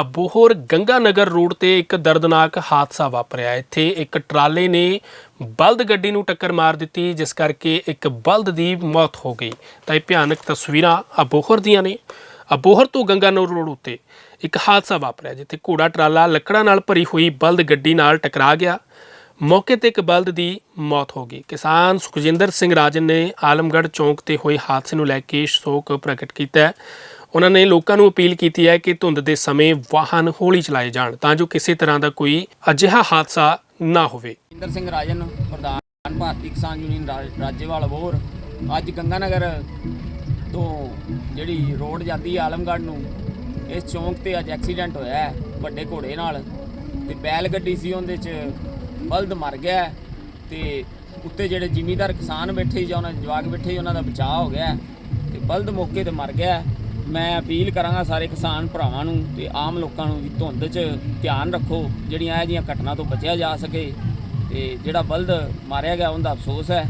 Abohar Ganganagar road ਤੇ ਇੱਕ ਦਰਦਨਾਕ ਹਾਦਸਾ ਵਾਪਰਿਆ। ਇੱਥੇ ਇੱਕ ਟਰਾਲੇ ਨੇ ਬਲਦ ਗੱਡੀ ਨੂੰ ਟੱਕਰ ਮਾਰ ਦਿੱਤੀ, ਜਿਸ ਕਰਕੇ ਇੱਕ ਬਲਦ ਦੀ ਮੌਤ ਹੋ ਗਈ। ਤਾਂ ਇਹ ਭਿਆਨਕ ਤਸਵੀਰਾਂ ਅਬੋਹਰ ਦੀਆਂ ਨੇ। ਅਬੋਹਰ ਤੋਂ ਗੰਗਾਨਗਰ ਰੋਡ ਉੱਤੇ ਇੱਕ ਹਾਦਸਾ ਵਾਪਰਿਆ, ਜਿੱਥੇ ਘੋੜਾ ਟਰਾਲਾ ਲੱਕੜਾਂ ਨਾਲ ਭਰੀ ਹੋਈ ਬਲਦ ਗੱਡੀ ਨਾਲ ਟਕਰਾ ਗਿਆ। ਮੌਕੇ ਤੇ ਇੱਕ ਬਲਦ ਦੀ ਮੌਤ ਹੋ ਗਈ। ਕਿਸਾਨ ਸੁਖਜਿੰਦਰ ਸਿੰਘ ਰਾਜਨ ਨੇ ਆਲਮਗੜ੍ਹ ਚੌਂਕ ਤੇ ਹੋਏ ਹਾਦਸੇ ਨੂੰ ਲੈ ਕੇ ਸ਼ੋਕ ਪ੍ਰਗਟ ਕੀਤਾ ਹੈ। ਉਹਨਾਂ ਨੇ ਲੋਕਾਂ ਨੂੰ ਅਪੀਲ ਕੀਤੀ ਹੈ ਕਿ ਧੁੰਦ ਦੇ ਸਮੇਂ ਵਾਹਨ ਹੌਲੀ ਚਲਾਏ ਜਾਣ ਤਾਂ ਜੋ ਕਿਸੇ ਤਰ੍ਹਾਂ ਦਾ ਕੋਈ ਅਜਿਹਾ ਹਾਦਸਾ ਨਾ ਹੋਵੇ। ਇੰਦਰ ਸਿੰਘ ਰਾਜਨ, ਪ੍ਰਧਾਨ ਭਾਰਤੀ ਕਿਸਾਨ ਯੂਨੀਅਨ ਰਾ- ਰਾਜੇਵਾਲ ਅਬੋਹਰ ਅੱਜ ਗੰਗਾਨਗਰ ਤੋਂ ਜਿਹੜੀ ਰੋਡ ਜਾਂਦੀ ਹੈ ਆਲਮਗੜ੍ਹ ਨੂੰ, ਇਸ ਚੌਂਕ ਤੇ ਅੱਜ ਐਕਸੀਡੈਂਟ ਹੋਇਆ ਹੈ, ਵੱਡੇ ਘੋੜੇ ਨਾਲ। ਤੇ ਬੈਲ ਗੱਡੀ ਸੀ, ਉਹਦੇ 'ਚ ਬਲਦ ਮਰ ਗਿਆ ਹੈ। ਤੇ ਉੱਤੇ ਜਿਹੜੇ ਜ਼ਿਮੀਦਾਰ ਕਿਸਾਨ ਬੈਠੇ ਜਾਂ ਉਹਨਾਂ ਦੇ ਜਵਾਕ ਬੈਠੇ, ਉਹਨਾਂ ਦਾ ਬਚਾਅ ਹੋ ਗਿਆ ਹੈ। ਤੇ ਬਲਦ ਮੌਕੇ ਤੇ ਮਰ ਗਿਆ ਮੈਂ ਅਪੀਲ ਕਰਾਂਗਾ ਸਾਰੇ ਕਿਸਾਨ ਭਰਾਵਾਂ ਨੂੰ ਤੇ ਆਮ ਲੋਕਾਂ ਨੂੰ ਵੀ ਧੁੰਦ 'ਚ ਧਿਆਨ ਰੱਖੋ, ਜਿਹੜੀਆਂ ਇਹ ਜਿਹੀਆਂ ਘਟਨਾ ਤੋਂ ਬਚਿਆ ਜਾ ਸਕੇ ਤੇ ਜਿਹੜਾ ਬਲਦ ਮਾਰਿਆ ਗਿਆ, ਉਹਦਾ ਅਫਸੋਸ ਹੈ।